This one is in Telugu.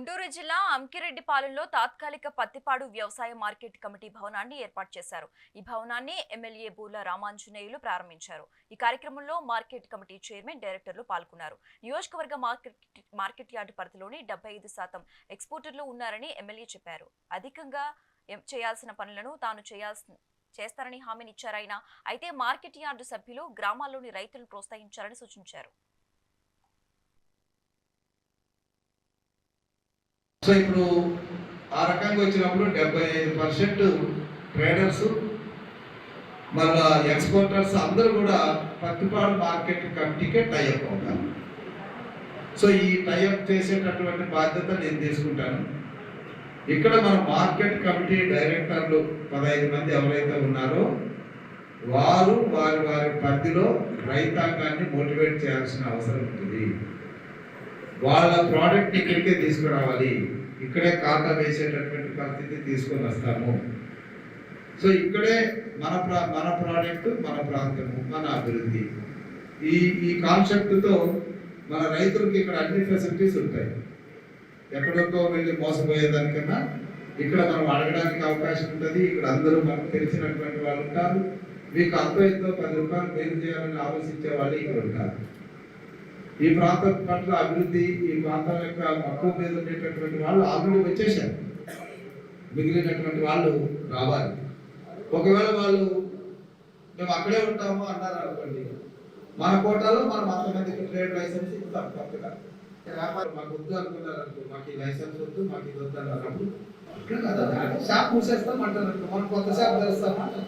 గుంటూరు జిల్లా అంకిరెడ్డిపాలెంలో తాత్కాలిక పత్తిపాడు వ్యవసాయ మార్కెట్ కమిటీ భవనాన్ని ఏర్పాటు చేశారు. ఈ భవనాన్ని ఎమ్మెల్యే బూర్ల రామాంజనేయులు ప్రారంభించారు. ఈ కార్యక్రమంలో మార్కెట్ కమిటీ చైర్మన్ డైరెక్టర్లు పాల్గొన్నారు. నియోజకవర్గ మార్కెట్ మార్కెట్ యార్డు పరిధిలోని డెబ్బై ఐదు శాతం ఎక్స్పోర్టర్లు ఉన్నారని ఎమ్మెల్యే చెప్పారు. అధికంగా చేయాల్సిన పనులను తాను చేయాల్సిన చేస్తారని హామీనిచ్చారాయన అయితే మార్కెట్ యార్డు సభ్యులు గ్రామాల్లోని రైతులను ప్రోత్సహించాలని సూచించారు. సో ఇప్పుడు ఆ రకంగా వచ్చినప్పుడు డెబ్బై ఐదు పర్సెంట్ ట్రేడర్స్ మళ్ళా ఎక్స్పోర్టర్స్ అందరూ కూడా పత్తిపాడు మార్కెట్ కమిటీకే టైఅప్ అవుతారు. సో ఈ టైఅప్ చేసేటటువంటి బాధ్యత నేను తీసుకుంటాను. ఇక్కడ మన మార్కెట్ కమిటీ డైరెక్టర్లు పదహైదు మంది ఎవరైతే ఉన్నారో వారు వారి వారి పరిధిలో రైతాంగాన్ని మోటివేట్ చేయాల్సిన అవసరం ఉంటుంది వాళ్ళ ప్రోడక్ట్ ఇక్కడికే తీసుకురావాలి. ఇక్కడే ఖాతా వేసేటటువంటి పరిస్థితి తీసుకొని వస్తాము. సో ఇక్కడే మన ప్రా మన ప్రోడక్ట్ మన ప్రాంతము మన అభివృద్ధి. ఈ ఈ కాన్సెప్ట్తో మన రైతులకి ఇక్కడ అన్ని ఫెసిలిటీస్ ఉంటాయి. ఎక్కడొక్కో వెళ్ళి మోసపోయేదానికన్నా ఇక్కడ మనం అడగడానికి అవకాశం ఉంటుంది. ఇక్కడ అందరూ మనకు తెలిసినటువంటి వాళ్ళు ఉంటారు. మీకు అంతో ఎంతో పది రూపాయలు మేలు చేయాలని ఆలోచించే వాళ్ళు ఇక్కడ ఉంటారు. ఈ ప్రాంతం పట్ల అభివృద్ధి ఈ ప్రాంతం యొక్క మక్కువ మీద ఉండేటటువంటి వాళ్ళు ఆల్రెడీ వచ్చేసారు మిగిలినటువంటి వాళ్ళు రావాలి. ఒకవేళ వాళ్ళు మేము అక్కడే ఉంటాము అన్నారు అనుకోండి మన కోటాలో మనం అంతమందికి ట్రేడ్ లైసెన్స్ ఇస్తాం కొత్తగా వ్యాపారం మాకు వద్దు అనుకున్నారు అనుకో మాకు ఈ లైసెన్స్ వద్దు మాకు ఇది వద్దు అన్నారు ఇట్లా షాప్ మూసేస్తాం అంటారు మనం కొత్త షాప్ తెరుస్తాం అంటారు